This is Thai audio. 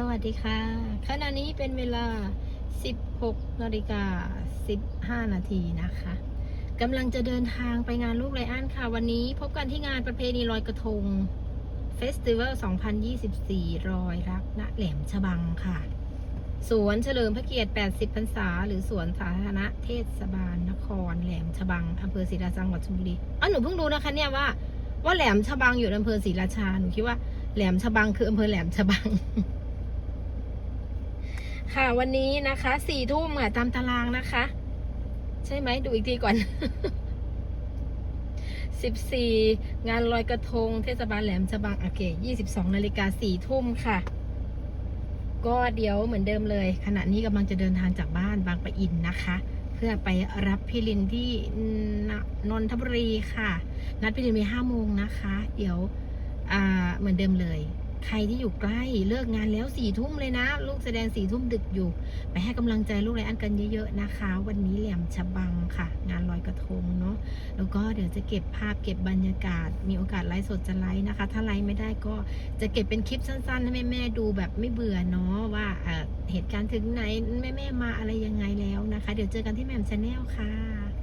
สวัสดีค่ะ ขณะนี้เป็นเวลา 16นาฬิกา15 นาทีนะคะกำลังจะเดินทางไปงานลูกไรอันค่ะ วันนี้พบกันที่งานประเพณีลอยกระทงเฟสติวัล 2024 รอยรักณแหลมฉบังค่ะ สวนเฉลิมพระเกียรติ 80 พรรษา หรือสวนสาธารณะเทศบาลนคร แหลมฉบังอำเภอศรีราชาจังหวัดชลบุรีอ๋อหนูเพิ่งรู้นะคะเนี่ยว่า ว่าแหลมฉบังอยู่อำเภอศรีราชา หนูคิดว่าแหลมฉบังคืออำเภอแหลมฉบัง ค่ะวันนี้นะคะสี่ทุ่มค่ะตามตารางนะคะ ใช่ไหมดูอีกทีก่อนสิบสี่งานลอยกระทงเทศบาลแหลมฉบังโอเคยี่สิบสองนาฬิกาสี่ทุ่มค่ะ ก็เดี๋ยวเหมือนเดิมเลย ขณะนี้กำลังจะเดินทางจากบ้านบางปะอินนะคะ เพื่อไปรับพี่ลินที่นนทบุรีค่ะ นัดพี่ลินมีห้าโมงนะคะ เดี๋ยวเหมือนเดิมเลย ใครที่อยู่ใกล้เลิกงานแล้วสี่ทุ่มเลยนะ ลูกแสดงสี่ทุ่มดึกอยู่ ไปให้กำลังใจลูกไรอันกันเยอะๆนะคะ วันนี้แหลมฉบังค่ะ งานลอยกระทงเนาะแล้วก็เดี๋ยวจะเก็บภาพเก็บบรรยากาศ มีโอกาสไลฟ์สดจะไลฟ์นะคะ ถ้าไลฟ์ไม่ได้ก็จะเก็บเป็นคลิปสั้นๆ ให้แม่ๆดูแบบไม่เบื่อเนาะว่าเเหตุการณ์ถึงไหนแม่ๆมาอะไรยังไงแล้วนะคะ เดี๋ยวเจอกันที่แหม่มชาแนลค่ะ